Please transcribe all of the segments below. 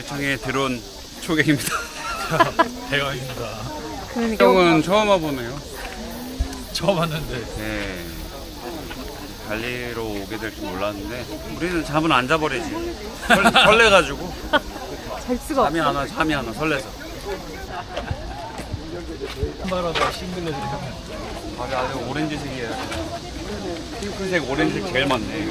달청에 들어온 초객입니다. 대박입니다. 그러니까 형은 처음 와보네요. 처음 왔는데 네. 달리러 오게 될 줄 몰랐는데 우리는 잠은 안 자버리지. 설, 설레가지고 잘 수가 잠이 없어. 안 와, 잠이 안 와, 설레서. 한바라가 싱글레드를 아주 아주 오렌지색이에요. 핑크색, 오렌지색 제일 많네.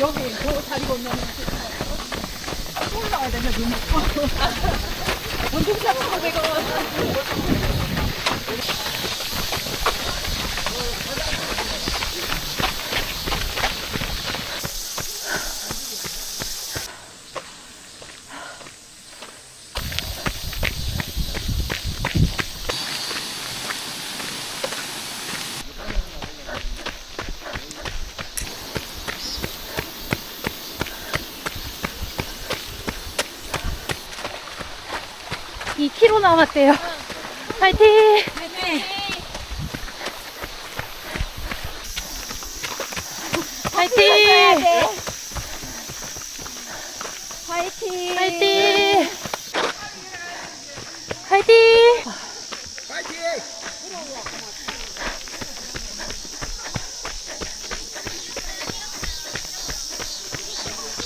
여기 저 다리 건너면 올라와야 되냐 눈. 완전 잡아 내가. 이 k 로 남았대요. 파이팅! 파이팅! 파이팅! 파이팅! 파이팅!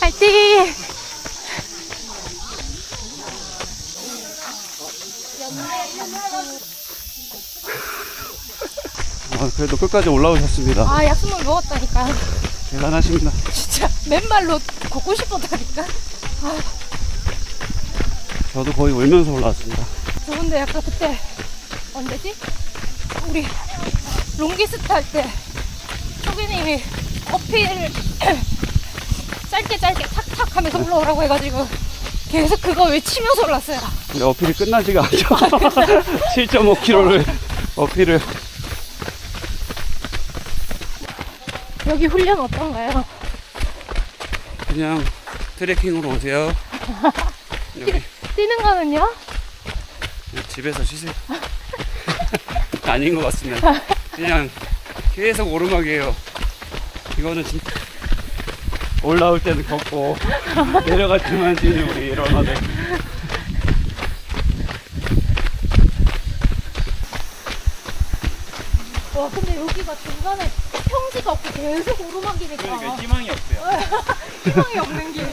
파이팅! 아, 그래도 끝까지 올라오셨습니다. 아 약수물 먹었다니까. 대단하십니다. 진짜 맨발로 걷고 싶었다니까. 저도 거의 울면서 올라왔습니다. 저번에 약간 그때 언제지? 우리 롱기스트 할 때 초기님이 어필을 짧게 짧게 탁탁 하면서 올라오라고 해가지고 계속 그거 외치면서 올랐어요. 근데 어필이 끝나지가 않죠. 7.5km를 어필을. 여기 훈련 어떤가요? 그냥 트레킹으로 오세요. 여기 뛰는 거는요? 집에서 쉬세요. 아닌 것 같습니다. 그냥 계속 오르막이에요. 이거는 진짜 올라올 때는 걷고 내려갈 때만 뛰는 우리 러너들. 와 근데 여기가 중간에 평지가 없고 계속 오르막이니까 희망이 없어요. 희망이 없는 길.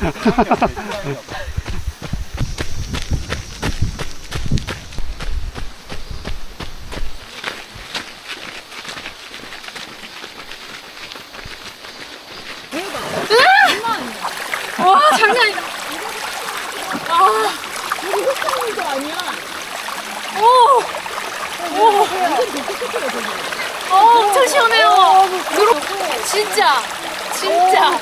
으아! 와 장난 아니다. 아 이거 흑사물도 아니야. 오. 오. 어, 엄청 시원해요. 누룩 진짜 진짜.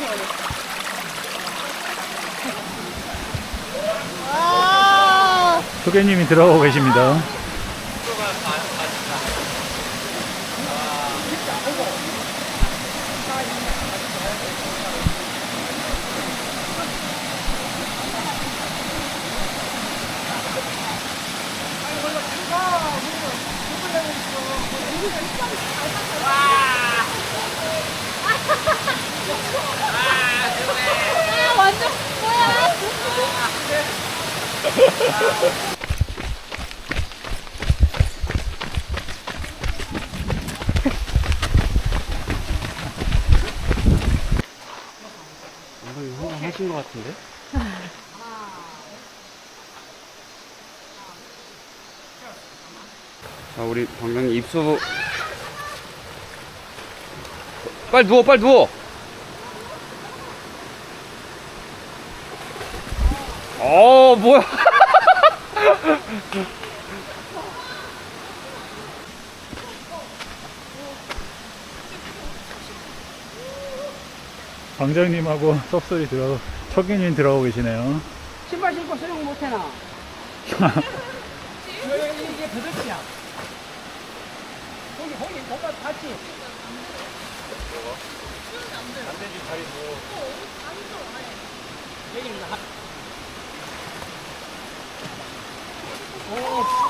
아. 소개님이 들어가고 계십니다. 아, 완전 뭐야? 이거 하신 것 같은데? 자, 우리 방금 입소 빨리 누워, 빨리 누워. 어, 뭐야. 방장님하고 섭소리 들어, 척이님 들어오고 계시네요. 신발 신고 수영 못해나? 이게 버섯이야. 거기 거기 거기 봤지? 뭐가? 안 되지 자리 뭐. 내일 나. 오.